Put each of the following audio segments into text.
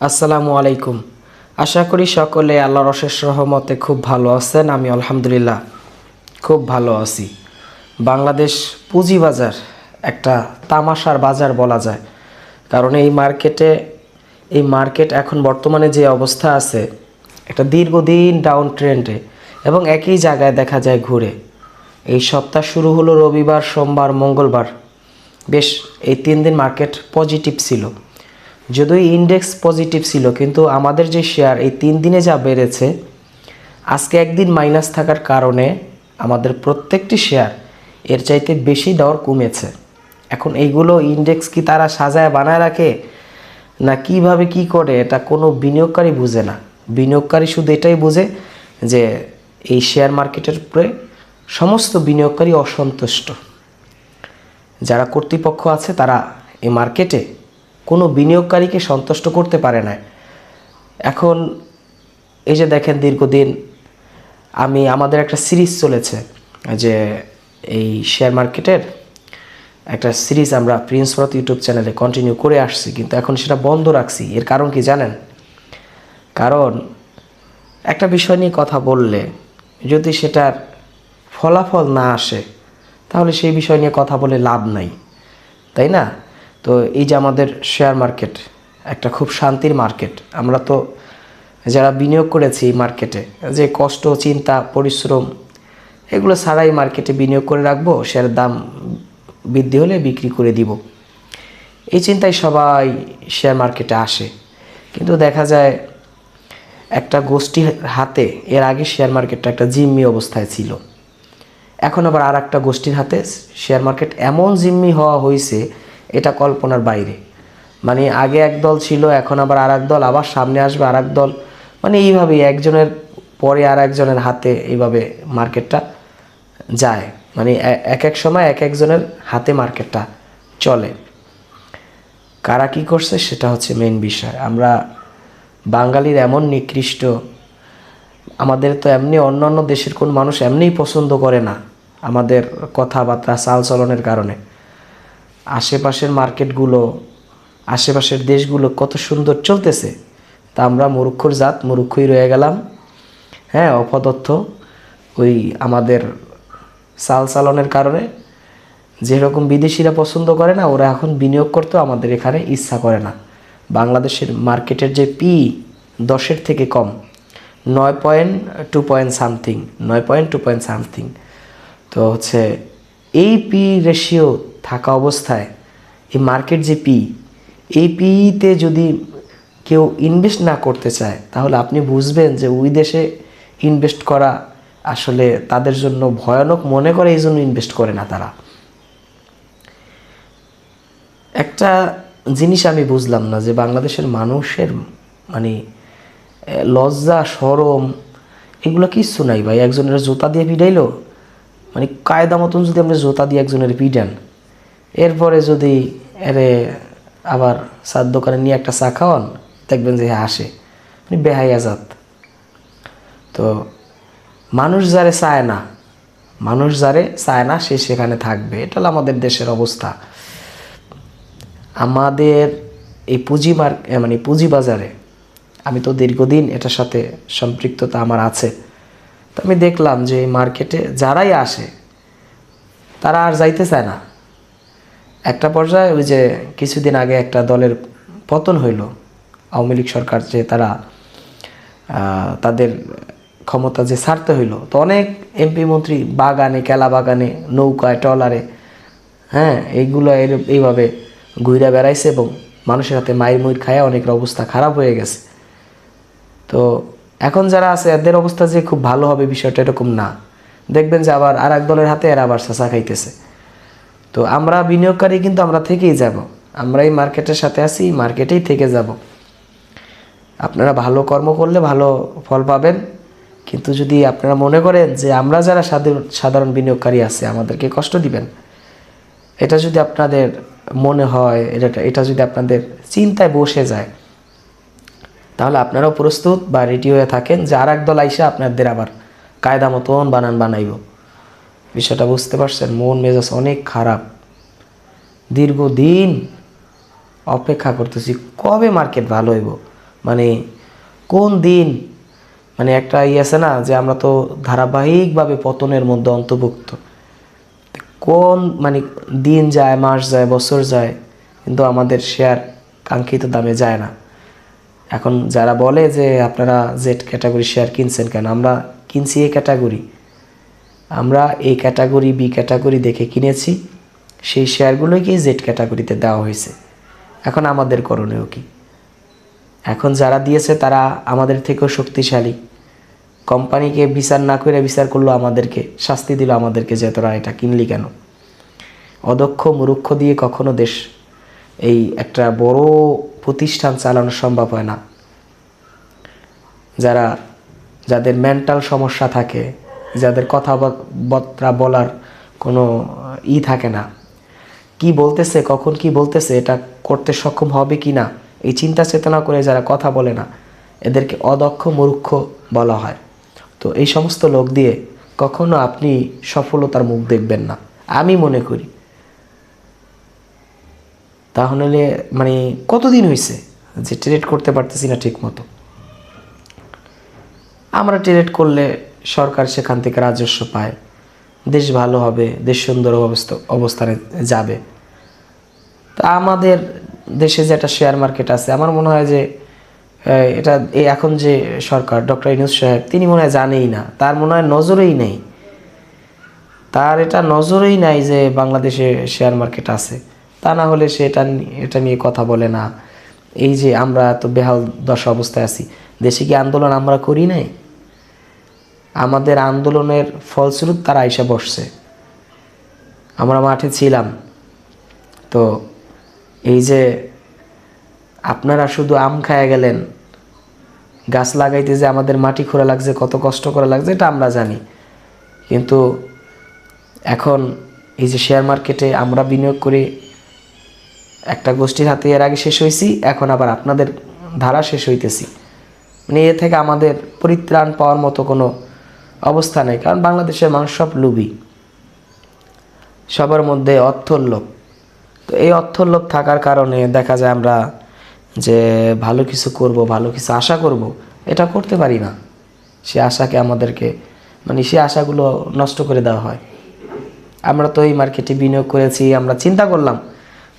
আসসালামু আলাইকুম। আশা করি সকলে আল্লাহর অশেষ রহমতে খুব ভালো আছেন। আমি আলহামদুলিল্লাহ খুব ভালো আছি। বাংলাদেশ পুঁজিবাজার একটা তামাশার বাজার বলা যায়। কারণ এই মার্কেটে, এই মার্কেট এখন বর্তমানে যে অবস্থা আছে একটা দীর্ঘদিন ডাউন ট্রেন্ডে এবং একই জায়গায় দেখা যায় ঘুরে। এই সপ্তাহ শুরু হলো রবিবার, সোমবার, মঙ্গলবার। বেশ, এই তিন দিন মার্কেট পজিটিভ ছিল। যদিও ইন্ডেক্স পজিটিভ ছিল, কিন্তু আমাদের যে শেয়ার এই তিন দিনে যা বেড়েছে, আজকে একদিন মাইনাস থাকার কারণে আমাদের প্রত্যেকটি শেয়ার এর চাইতে বেশি দর কমেছে। এখন এইগুলো ইন্ডেক্স কি তারা সাজায় বানায় রাখে, না কীভাবে কি করে, এটা কোনো বিনিয়োগকারী বুঝে না। বিনিয়োগকারী শুধু এটাই বুঝে যে এই শেয়ার মার্কেটের উপরে সমস্ত বিনিয়োগকারী অসন্তুষ্ট। যারা কর্তৃপক্ষ আছে তারা এই মার্কেটে কোনো বিনিয়োগকারীকে সন্তুষ্ট করতে পারে না। এখন এই যে দেখেন দীর্ঘদিন আমি, আমাদের একটা সিরিজ চলেছে, যে এই শেয়ার মার্কেটের একটা সিরিজ আমরা প্রিন্স রথ ইউটিউব চ্যানেলে কন্টিনিউ করে আসছি, কিন্তু এখন সেটা বন্ধ রাখছি। এর কারণ কি জানেন? কারণ একটা বিষয় নিয়ে কথা বললে যদি সেটার ফলাফল না আসে, তাহলে সেই বিষয় নিয়ে কথা বলে লাভ নাই। তাই না? তো এই যে আমাদের শেয়ার মার্কেট একটা খুব শান্তির মার্কেট আমরা তো যারা বিনিয়োগ করেছি এই মার্কেটে যে কষ্ট, চিন্তা, পরিশ্রম, এগুলো ছাড়াই মার্কেটে বিনিয়োগ করে রাখব শেয়ারের দাম বৃদ্ধি হলে বিক্রি করে দিব। এই চিন্তায় সবাই শেয়ার মার্কেটে আসে। কিন্তু দেখা যায় একটা গোষ্ঠী হাতে, এর আগে শেয়ার মার্কেটটা একটা জিম্মি অবস্থায় ছিল। এখন আবার আর একটা গোষ্ঠীর হাতে শেয়ার মার্কেট এমন জিম্মি হওয়া হয়েছে এটা কল্পনার বাইরে। মানে আগে এক দল ছিল, এখন আবার আর দল, আবার সামনে আসবে আর দল। মানে এইভাবেই একজনের পরে আর একজনের হাতে এইভাবে মার্কেটটা যায়। মানে এক এক সময় এক একজনের হাতে মার্কেটটা চলে। কারা কি করছে সেটা হচ্ছে মেন বিষয়। আমরা বাঙালির এমন নিকৃষ্ট, আমাদের তো এমনি অন্য অন্য দেশের কোন মানুষ এমনিই পছন্দ করে না আমাদের কথাবার্তা, চালচলনের কারণে। আশেপাশের মার্কেটগুলো, আশেপাশের দেশগুলো কত সুন্দর চলতেছে। তা আমরা মূর্খর জাত মূর্খই রয়ে গেলাম। হ্যাঁ অপদত্থ ওই আমাদের চাল চালনের কারণে। যেরকম বিদেশিরা পছন্দ করে না, ওরা এখন বিনিয়োগ করতেও আমাদের এখানে ইচ্ছা করে না। বাংলাদেশের মার্কেটের যে পি দশের থেকে কম, নয় পয়েন্ট টু পয়েন্ট সামথিং, নয় পয়েন্ট টু পয়েন্ট সামথিং। তো হচ্ছে এই পি রেশিও থাকা অবস্থায় এই মার্কেট যে পি এই পিতে যদি কেউ ইনভেস্ট না করতে চায়, তাহলে আপনি বুঝবেন যে ওই দেশে ইনভেস্ট করা আসলে তাদের জন্য ভয়ানক মনে করে এই জন্য ইনভেস্ট করে না তারা। একটা জিনিস আমি বুঝলাম না যে বাংলাদেশের মানুষের মানে লজ্জা, সরম, এগুলো কিচ্ছু নাই ভাই। একজনের জুতা দিয়ে পিটাইলো মানে কায়দা মতন যদি আপনি জুতা দিয়ে একজনের পিটান এরপরে যদি এরে আবার চার দোকানে নিয়ে একটা চা খাওয়ান, দেখবেন যে আসে মানে বেহাই আজাদ তো মানুষ যারে চায় না, মানুষ যারে চায় না, সে সেখানে থাকবে। এটা হলো আমাদের দেশের অবস্থা। আমাদের এই পুঁজি মার মানে পুঁজি বাজারে, আমি তো দীর্ঘদিন এটার সাথে সম্পৃক্ততা আমার আছে। তো আমি দেখলাম যে মার্কেটে যারাই আসে, তারা আর যাইতে চায় না। একটা পর্যায়ে ওই যে কিছুদিন আগে একটা দলের পতন হইল, আওয়ামী লীগ সরকার যে তারা তাদের ক্ষমতা যে ছাড়তে হইল। তো অনেক এমপি মন্ত্রী বাগানে কেলা বাগানে, নৌকায়, ট্রলারে হ্যাঁ এইগুলো এইভাবে ঘুরে বেড়াইছে এবং মানুষের হাতে মায়ের মুইর খায় অনেকের অবস্থা খারাপ হয়ে গেছে। তো এখন যারা আছে, এদের অবস্থা যে খুব ভালো হবে বিষয়টা এরকম না। দেখবেন যে আবার আর এক দলের হাতে এরা আবার চাষা খাইতেছে। তো আমরা বিনিয়োগকারী কিন্তু আমরা থেকেই যাব। আমরা এই মার্কেটের সাথে আছি, মার্কেটেই থেকে যাব। আপনারা ভালো কর্ম করলে ভালো ফল পাবেন। কিন্তু যদি আপনারা মনে করেন যে আমরা যারা সাধারণ বিনিয়োগকারী আছে, আমাদেরকে কষ্ট দিবেন। এটা যদি আপনাদের মনে হয়, এটা এটা যদি আপনাদের চিন্তায় বসে যায়, তাহলে আপনারাও প্রস্তুত বা রেডি হয়ে থাকেন যে আর একদল আইসা আপনাদের আবার কায়দা মতন বানান বানাইব। বিষয়টা বুঝতে পারছেন? মন, মেজাজ অনেক খারাপ। দীর্ঘদিন অপেক্ষা করতেছি, কবে মার্কেট ভালো হইব? মানে কোন দিন? মানে একটা ই আছে না, যে আমরা তো ধারাবাহিকভাবে পতনের মধ্যে অন্তর্ভুক্ত। কোন মানে দিন যায়, মাস যায়, বছর যায়, কিন্তু আমাদের শেয়ার কাঙ্ক্ষিত দামে যায় না। এখন যারা বলে যে আপনারা জেড ক্যাটাগরি শেয়ার কিনছেন কেন, আমরা কিনছি এই ক্যাটাগরি আমরা এই ক্যাটাগরি বি ক্যাটাগরি দেখে কিনেছি। সেই শেয়ারগুলোকে জেড ক্যাটাগরিতে দেওয়া হয়েছে। এখন আমাদের করণীয় কি? এখন যারা দিয়েছে তারা আমাদের থেকেও শক্তিশালী। কোম্পানিকে বিচার না করে বিচার করল আমাদেরকে, শাস্তি দিল আমাদেরকে যে তোরা এটা কিনলি কেন? অদক্ষ মুরুক্ষ দিয়ে কখনো দেশ, এই একটা বড় প্রতিষ্ঠান চালানো সম্ভব হয় না। যারা, যাদের মেন্টাল সমস্যা থাকে যাদের কথাবার্তা বলার কোনো ই থাকে না। কি বলতেছে, কখন কি বলতেছে, এটা করতে সক্ষম হবে কি না, এই চিন্তা চেতনা করে যারা কথা বলে না, এদেরকে অদক্ষ মূর্খ বলা হয়। তো এই সমস্ত লোক দিয়ে কখনো আপনি সফলতার মুখ দেখবেন না, আমি মনে করি। তাহলে মানে কতদিন হয়েছে যে ট্রেড করতে পারতেছি না ঠিক মতো আমরা ট্রেড করলে সরকার সেখান থেকে রাজস্ব পায়। দেশ ভালো হবে, দেশ সুন্দর অবস্থা, অবস্থানে যাবে। তা আমাদের দেশে যে একটা শেয়ার মার্কেট আছে, আমার মনে হয় যে এটা এখন যে সরকার, ডক্টর ইনুস সাহেব, তিনি মনে হয় জানেই না। তার মনে হয় নজরেই নেই। তার এটা নজরেই নাই যে বাংলাদেশে শেয়ার মার্কেট আছে। তা না হলে সে এটা এটা নিয়ে কথা বলে না। এই যে আমরা তো বেহাল দশা অবস্থায় আছি, দেশে কি আন্দোলন আমরা করি নাই? আমাদের আন্দোলনের ফলস্বরূপ তারা এসে বসছে। আমরা মাঠে ছিলাম। তো এই যে আপনারা শুধু আম খায়া গেলেন, গাছ লাগাইতে যে আমাদের মাটি খোঁড়া লাগছে, কত কষ্ট করা লাগছে, এটা আমরা জানি। কিন্তু এখন এই যে শেয়ার মার্কেটে আমরা বিনিয়োগ করে একটা গোষ্ঠীর হাতে এর আগে শেষ হয়েছি, এখন আবার আপনাদের ধারা শেষ হইতেছি। মানে এ থেকে আমাদের পরিত্রাণ পাওয়ার মতো কোনো অবস্থা নেই, কারণ বাংলাদেশের মানুষ সব লুবি সবার মধ্যে অর্থর লোভ তো এই অর্থর লোভ থাকার কারণে দেখা যায় আমরা যে ভালো কিছু করব, ভালো কিছু আশা করব, এটা করতে পারি না। সে আশাকে আমাদেরকে মানে সে আশাগুলো নষ্ট করে দেওয়া হয়। আমরা তো এই মার্কেটে বিনিয়োগ করেছি, আমরা চিন্তা করলাম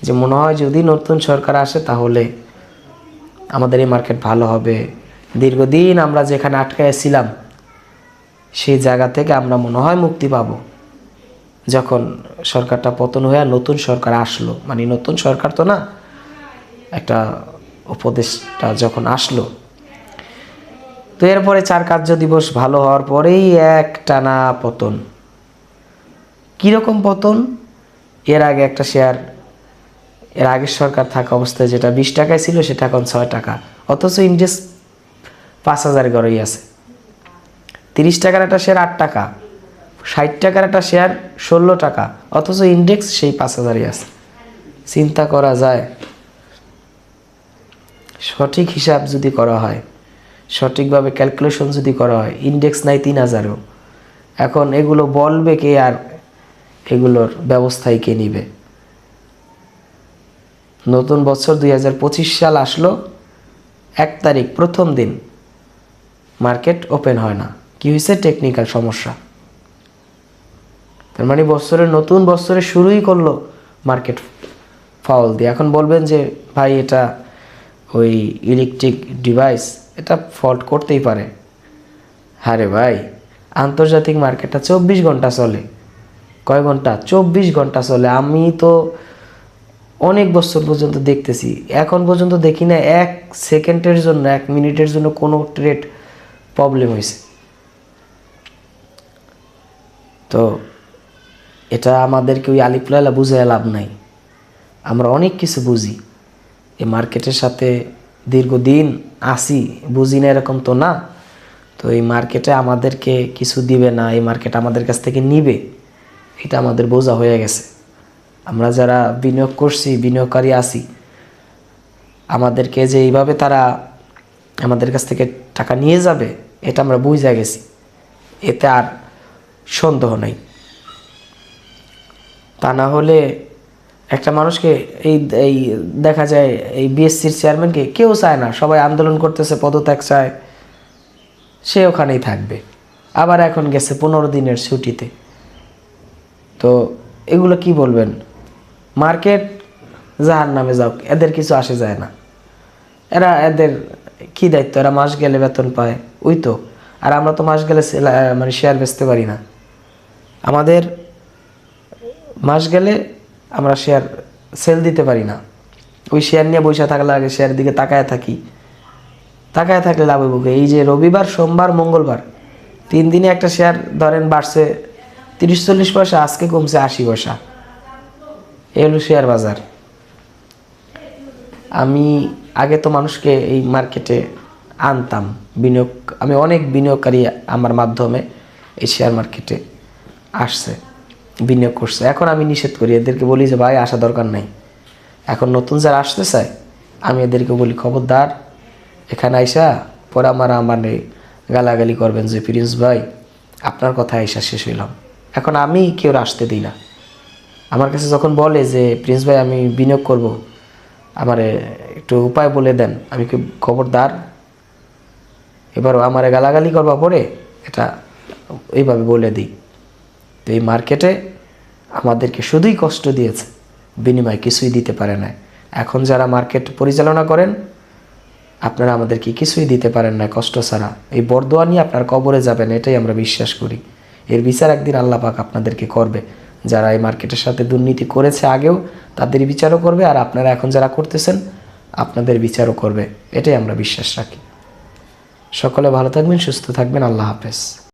যে মনে হয় যদি নতুন সরকার আসে তাহলে আমাদের এই মার্কেট ভালো হবে। দীর্ঘদিন আমরা যেখানে আটকায় ছিলাম সেই জায়গা থেকে আমরা মনে হয় মুক্তি পাব। যখন সরকারটা পতন হয়ে নতুন সরকার আসলো মানে নতুন সরকার তো না, একটা উপদেশটা যখন আসলো। তো এরপরে চার কার্য দিবস ভালো হওয়ার পরেই এক টানা পতন। কীরকম পতন? এর আগে একটা শেয়ার এর আগের সরকার থাকা অবস্থায় যেটা বিশ টাকায় ছিল, সেটা এখন ছয় টাকা। অথচ ইন্ডেক্স পাঁচ হাজার গড়েই আছে। তিরিশ টাকার একটা শেয়ার আট টাকা, ষাট টাকার একটা শেয়ার ষোলো টাকা, অথচ ইন্ডেক্স সেই পাঁচ হাজারই আছে। চিন্তা করা যায়। সঠিক হিসাব যদি করা হয়, সঠিকভাবে ক্যালকুলেশন যদি করা হয় ইন্ডেক্স নাই তিন হাজারও। এখন এগুলো বলবে কে আর এগুলোর ব্যবস্থায় কে নিবে? নতুন বছর দুই হাজার পঁচিশ সাল আসলো, এক তারিখ, প্রথম দিন। মার্কেট ওপেন হয় না। কি হয়েছে? টেকনিক্যাল সমস্যা। তার মানে বছরের নতুন বছরের শুরুই করল মার্কেট ফাউল দিয়ে। এখন বলবেন যে, ভাই, এটা ওই ইলেকট্রিক ডিভাইস এটা ফল্ট করতেই পারে। হ্যাঁ রে ভাই, আন্তর্জাতিক মার্কেটটা চব্বিশ ঘণ্টা চলে। কয় ঘণ্টা? চব্বিশ ঘণ্টা চলে। আমি তো অনেক বছর পর্যন্ত দেখতেছি। এখন পর্যন্ত দেখি না, এক সেকেন্ডের জন্য, এক মিনিটের জন্য কোনো ট্রেড প্রবলেম হয়েছে। তো এটা আমাদেরকে ওই আলিপুলালা বুঝে লাভ নাই। আমরা অনেক কিছু বুঝি। এই মার্কেটের সাথে দীর্ঘদিন আসি, বুঝি না এরকম তো না। তো এই মার্কেটে আমাদেরকে কিছু দিবে না, এই মার্কেট আমাদের কাছ থেকে নিবে। এটা আমাদের বোঝা হয়ে গেছে। আমরা যারা বিনিয়োগ করছি, বিনিয়োগকারী আসি আমাদেরকে যে এইভাবে তারা আমাদের কাছ থেকে টাকা নিয়ে যাবে, এটা আমরা বুঝে গেছি। এতে আর সন্দেহ নাই। তা না হলে একটা মানুষকে এই এই দেখা যায়, এই বিএসসির চেয়ারম্যানকে কেউ চায় না, সবাই আন্দোলন করতেছে, পদত্যাগ চায়, সে ওখানেই থাকবে। আবার এখন গেছে পনেরো দিনের ছুটিতে। তো এগুলো কি বলবেন? মার্কেট যাহার নামে যাও এদের কিছু আসে যায় না। এরা, এদের কি দায়িত্ব? এরা মাস গেলে বেতন পায়, ওই তো। আর আমরা তো মাস গেলে মানে শেয়ার বেচতে পারি না। আমাদের মাস গেলে আমরা শেয়ার সেল দিতে পারি না। ওই শেয়ার নিয়ে বসে থাকলে আগে শেয়ার দিকে তাকায় থাকি। তাকায় থাকলে লাভ হইব এই যে রবিবার, সোমবার, মঙ্গলবার, তিন দিনে একটা শেয়ার ধরেন বাড়ছে তিরিশ, চল্লিশ পয়সা, আজকে কমছে আশি পয়সা। এই হলো শেয়ার বাজার। আমি আগে তো মানুষকে এই মার্কেটে আনতাম। বিনিয়োগ, আমি অনেক বিনিয়োগকারী আমার মাধ্যমে এই শেয়ার মার্কেটে আসছে, বিনিয়োগ করছে। এখন আমি নিষেধ করি, এদেরকে বলি যে, ভাই আসা দরকার নাই। এখন নতুন যারা আসতে চায় আমি এদেরকে বলি, খবরদার, এখানে আইসা পরে আমার আমার এই গালাগালি করবেন যে প্রিন্স ভাই, আপনার কথা আইসা শেষ হইলাম। এখন আমি কেউ আসতে দিই না। আমার কাছে যখন বলে যে প্রিন্স ভাই, আমি বিনিয়োগ করব, আমার একটু উপায় বলে দেন, আমি কি খবরদার? এবার আমার গালাগালি করবা পরে, এটা এইভাবে বলে দিই। তো এই মার্কেটে আমাদেরকে শুধুই কষ্ট দিয়েছে, বিনিময় কিছুই দিতে পারে না এখন যারা মার্কেট পরিচালনা করেন, আপনারা আমাদেরকে কিছুই দিতে পারেন না কষ্ট ছাড়া। এই বরদোয়া নিয়ে আপনার কবরে যাবেন, এটাই আমরা বিশ্বাস করি। এর বিচার একদিন আল্লাহ পাক আপনাদেরকে করবে। যারা এই মার্কেটের সাথে দুর্নীতি করেছে আগেও, তাদের বিচারও করবে, আর আপনারা এখন যারা করতেছেন, আপনাদের বিচারও করবে। এটাই আমরা বিশ্বাস রাখি। সকলে ভালো থাকবেন, সুস্থ থাকবেন। আল্লাহ হাফেজ।